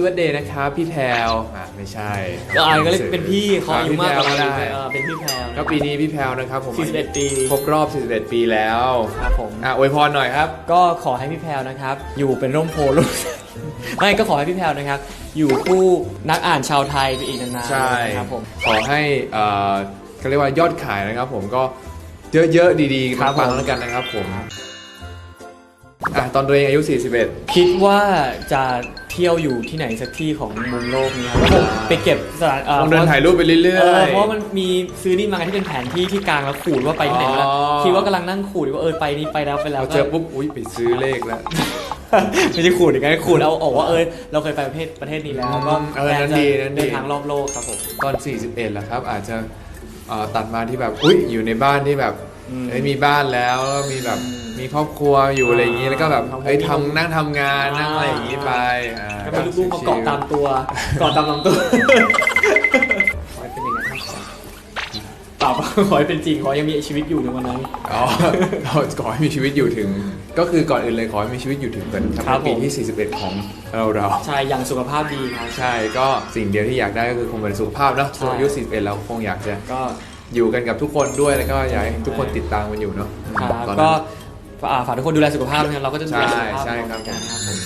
เบิร์ดเดย์นะครับพี่แพรวอะไม่ใช่ก็อ่านก็เลยเป็นพี่เขาอายุมากกว่าเราพี่อีแพรกวเออเป็นพี่แพรวก็ปีนี้พี่แพรวนะครับผม41 ปีครบรอบ 41 ปีแล้วครับผมอะอวยพรหน่อยครับ ก็ขอให้พี่แพรวนะครับ อยู่เป็นร่มโพล่มไม่ก็ขอให้พี่แพรวนะครับ อยู่คู่นักอ่านชาวไทยไปอีกนานๆใช่นะครับผมขอให้เอ่อเขาเรียกว่ายอดขายนะครับผมก็เยอะๆดีๆครับปังผมๆแล้วกันนะครับผม อะตอนตัวเองอายุ 41 คิดว่าจะเที่ยวอยู่ที่ไหนสักที่ของมุมโลกนี้ครับแล้วผมไปเก็บสถานลองเดินถ่ายรูปไปเรื่เอออยเพราะว่ามันมีซื้อนี่มาที่เป็นแผนที่ที่กลางแล้วขูดว่าไปที่ไหนแล้วอ๋อ คิดว่ากำลังนั่งขูดว่าเออไปนี่ไปแล้วไปๆแล้วเราเจอปุ๊บ อุ้ยไปซื้อเลขแล้ว ไม่ใช่ขูดอย่างนั้นขูดเอาออกว่าเออเราเคยไปประเทศประเทศนี้แล้วก็เออนั่นดีนั่นดี เดินทางรอบโลกครับผม ตอน 41แล้วครับ อาจจะ เอ่อตัดมาที่แบบอุ้ยอยู่ในบ้านที่แบบอืมเอ้ยมีบ้านแล้วแล้วมีแบบมีครอบครัวอยู่อะไรอย่างนี้แล้วก็แบบทำเอ้ยมีทำนั่งทำงานอ่านั่งอะไรอย่างนี้ไปอ่าก็มีลูกๆมาเกาะตามตัวเกาะตามลำตัว เปล่าขอให้เป็นจริงขอให้ยังมีชีวิตอยู่ในวันนั้น อ๋อเราขอให้มีชีวิตอยู่ถึง ก็คือก่อนอื่นเลยขอให้มีชีวิตอยู่ถึงเป็นครับปีผม ที่ 41 ของเราเราใช่อย่างสุขภาพดีครับ ใช่ก็สิ่งเดียวที่อยากได้ก็คือคงเป็นสุขภาพเนอะใช่ช่วงอายุ 41 เราคงอยากจะก็ อยู่กันกับทุกคนด้วยแล้วก็อยากให้ทุกคนติดตามกันอยู่เนาะครับตอนก็นั้น อ่าฝากทุกคนดูแลสุขภาพนะครับเราก็จะดูแลสุขภาพใช่ใช่ครับ เหมือนกันนะครับผม